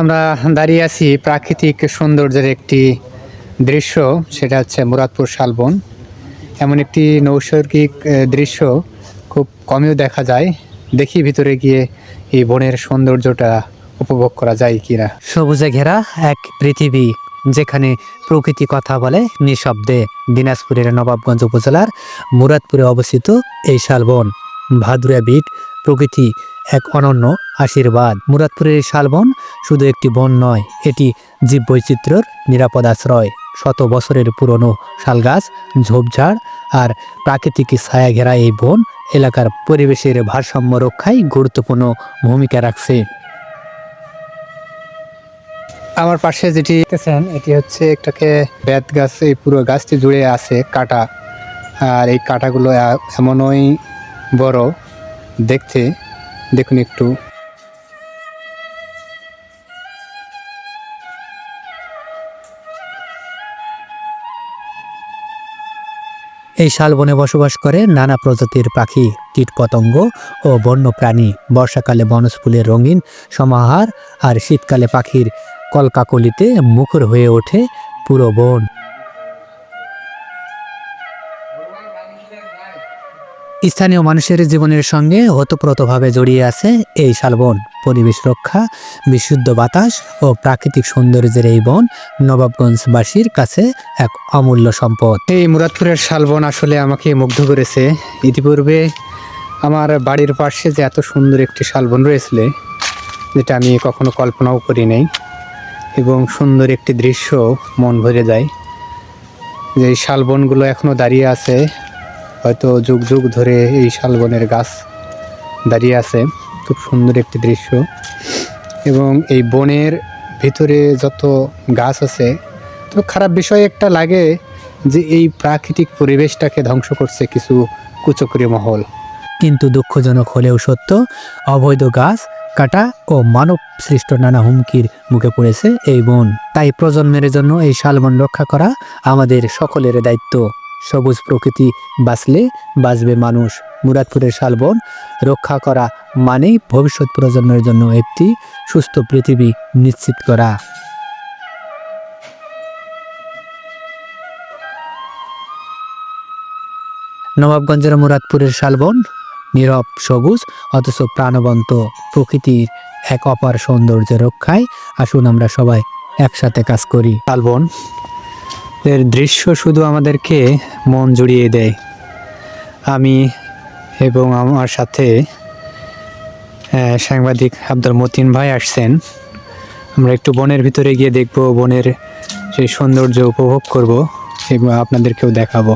আমরা দাঁড়িয়ে আছি প্রাকৃতিক সৌন্দর্যের একটি দৃশ্য, সেটা হচ্ছে মুরাদপুর শালবন। এমন একটি নৈসর্গিক দৃশ্য খুব কমেও দেখা যায়। দেখি ভিতরে গিয়ে এই বনের সৌন্দর্যটা উপভোগ করা যায় কিনা। সবুজে ঘেরা এক পৃথিবী, যেখানে প্রকৃতি কথা বলে নিঃশব্দে দিনাজপুরের নবাবগঞ্জ উপজেলার মুরাদপুরে অবস্থিত এই শালবন। ভাদুরা বিট প্রকৃতি এক অনন্য আশীর্বাদ। মুরাদপুরের শালবন শুধু একটি বন নয়, এটি জীববৈচিত্র্যর নিরাপদ আশ্রয়। শত বছরের পুরনো শালগাছ, ঝোপঝাড় আর প্রাকৃতিক ছায়া ঘেরা এই বন এলাকার পরিবেশের ভারসাম্য রক্ষায় গুরুত্বপূর্ণ ভূমিকা রাখছে। আমার পাশে যেটি দেখতেছেন, এটি হচ্ছে একটাকে বেত গাছ, এই পুরো গাছটি জুড়ে আছে কাটা। আর এই কাটাগুলো এমনই বড় দেখতে, দেখুন একটু। এই শালবনে বসবাস করে নানা প্রজাতির পাখি, কীটপতঙ্গ ও বন্য প্রাণী বর্ষাকালে বনজ ফুলের রঙিন সমাহার আর শীতকালে পাখির কলকাকলিতে মুখর হয়ে ওঠে পুরো বন। স্থানীয় মানুষের জীবনের সঙ্গে ওতপ্রোতভাবে জড়িয়ে আছে এই শালবন। পরিবেশ রক্ষা, বিশুদ্ধ বাতাস ও প্রাকৃতিক সৌন্দর্যের এই বন নবাবগঞ্জবাসীর কাছে এক অমূল্য সম্পদ। এই মুরাদপুরের শালবন আসলে আমাকে মুগ্ধ করেছে। ইতিপূর্বে আমার বাড়ির পাশে যে এত সুন্দর একটি শালবন রয়েছিল যেটা আমি কখনো কল্পনাও করি নাই এবং সুন্দর একটি দৃশ্য মন ভরে যায়। যে শালবনগুলো এখনও দাঁড়িয়ে আছে হয়তো যুগ যুগ ধরে এই শালবনের গাছ দাঁড়িয়ে আছে। খুব সুন্দর একটি দৃশ্য। এবং এই বনের ভিতরে যত গাছ আছে তো খারাপ বিষয় একটা লাগে যে এই প্রাকৃতিক পরিবেশটাকে ধ্বংস করছে কিছু কুচক্রী মহল। কিন্তু দুঃখজনক হলেও সত্য, অবৈধ গাছ, কাটা ও মানব সৃষ্ট নানা হুমকির মুখে পড়েছে এই বন। তাই প্রজন্মের জন্য এই শালবন রক্ষা করা আমাদের সকলের দায়িত্ব। সবুজ প্রকৃতি বাঁচলে বাঁচবে মানুষ। মুরাদপুরের শালবন রক্ষা করা মানেই ভবিষ্যৎ প্রজন্মের জন্য একটি সুস্থ পৃথিবী নিশ্চিত করা। নবাবগঞ্জের মুরাদপুরের শালবন নীরব, সবুজ, অথচ প্রাণবন্ত প্রকৃতির এক অপার সৌন্দর্য রক্ষায় আসুন আমরা সবাই একসাথে কাজ করি। শালবন এর দৃশ্য শুধু আমাদেরকে মন জুড়িয়ে দেয়। আমি এবং আমার সাথে সাংবাদিক আব্দুল মতিন ভাই আসছেন। আমরা একটু বনের ভিতরে গিয়ে দেখব, বনের সেই সৌন্দর্য উপভোগ করব এবং আপনাদেরকেও দেখাবো।